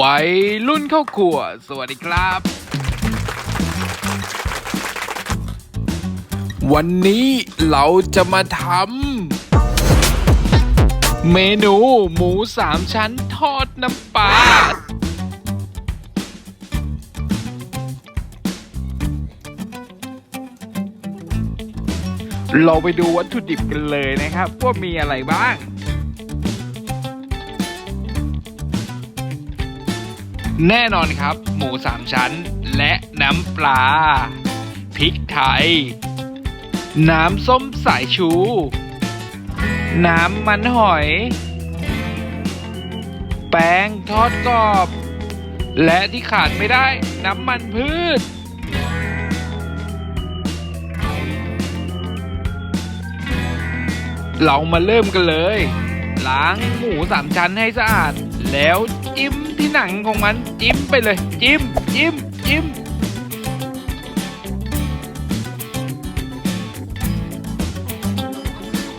วัยรุ่นเข้าครัว สวัสดีครับ วันนี้เราจะมาทำเมนูหมูสามชั้นทอดน้ำปลาเราไปดูวัตถุดิบกันเลยนะครับ ว่ามีอะไรบ้าง แน่นอนครับ หมูสามชั้น และน้ำปลาพริกไทย น้ำส้มสายชู น้ำมันหอย แป้งทอดกรอบ และที่ขาดไม่ได้น้ำมันพืชเรามาเริ่มกันเลย ล้างหมูสามชั้นให้สะอาด แล้วจิ้มที่หนังของมันจิ้มไปเลย จิ้มจิ้มจิ้ม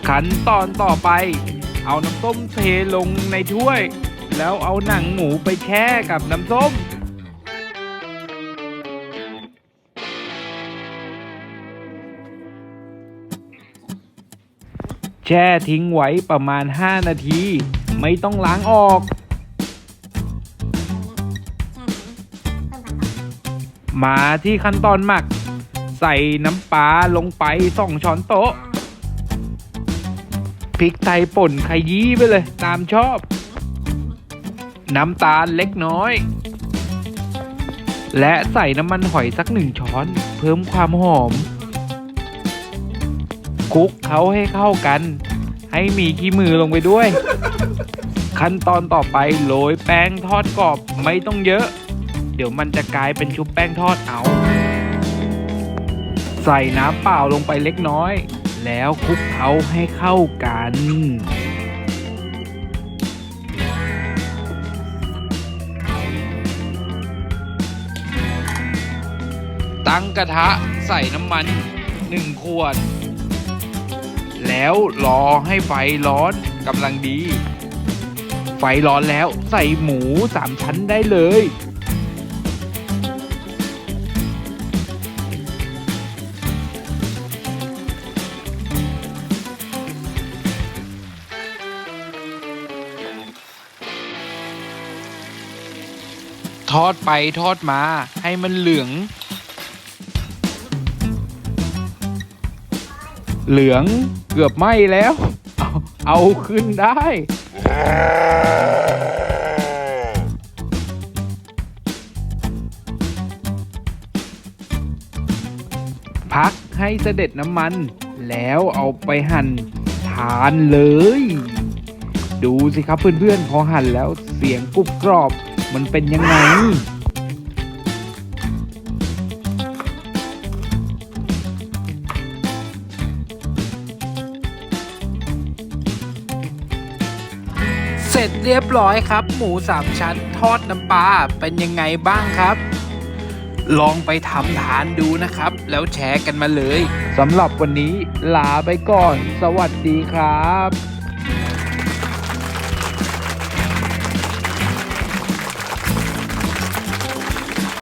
ขั้นตอนต่อไป เอาน้ำส้มเทลงในถ้วย แล้วเอาหนังหมูไปแช่กับน้ำส้ม แช่ทิ้งไว้ประมาณ 5 นาที ไม่ต้องล้างออก มาที่ขั้นตอนหมัก ใส่น้ำปลาลงไปสองช้อนโต๊ะพริกไทยป่นขยี้ไปเลย ตามชอบ น้ำตาลเล็กน้อย และใส่น้ำมันหอยสักหนึ่งช้อน เพิ่มความหอม คลุกเขาให้เข้ากัน ให้มีขี้มือลงไปด้วย ขั้นตอนต่อไปโรยแป้งทอดกรอบไม่ต้องเยอะ เดี๋ยวมันจะกลายเป็นชุบแป้งทอดเอา ใส่น้ำเปล่าลงไปเล็กน้อย แล้วคลุกเขาให้เข้ากันตั้งกระทะใส่น้ำมันหนึ่งขวด แล้วรอให้ไฟร้อนกำลังดี ไฟร้อนแล้วใส่หมูสามชั้นได้เลย ทอดไปทอดมาให้มันเหลือง เหลืองเกือบไหม้แล้ว เอาขึ้นได้ พักให้เสด็จน้ำมัน แล้วเอาไปหั่นทานเลย ดูสิครับเพื่อนๆ พอหั่นแล้วเสียงกรุบกรอบมันเป็นยังไง ร็จเรียบร้อยครับ หมูสามชั้นทอดน้ำปลาเป็นยังไงบ้างครับ ลองไปทำทานดูนะครับ แล้วแชร์กันมาเลยสำหรับวันนี้ลาไปก่อน สวัสดีครับ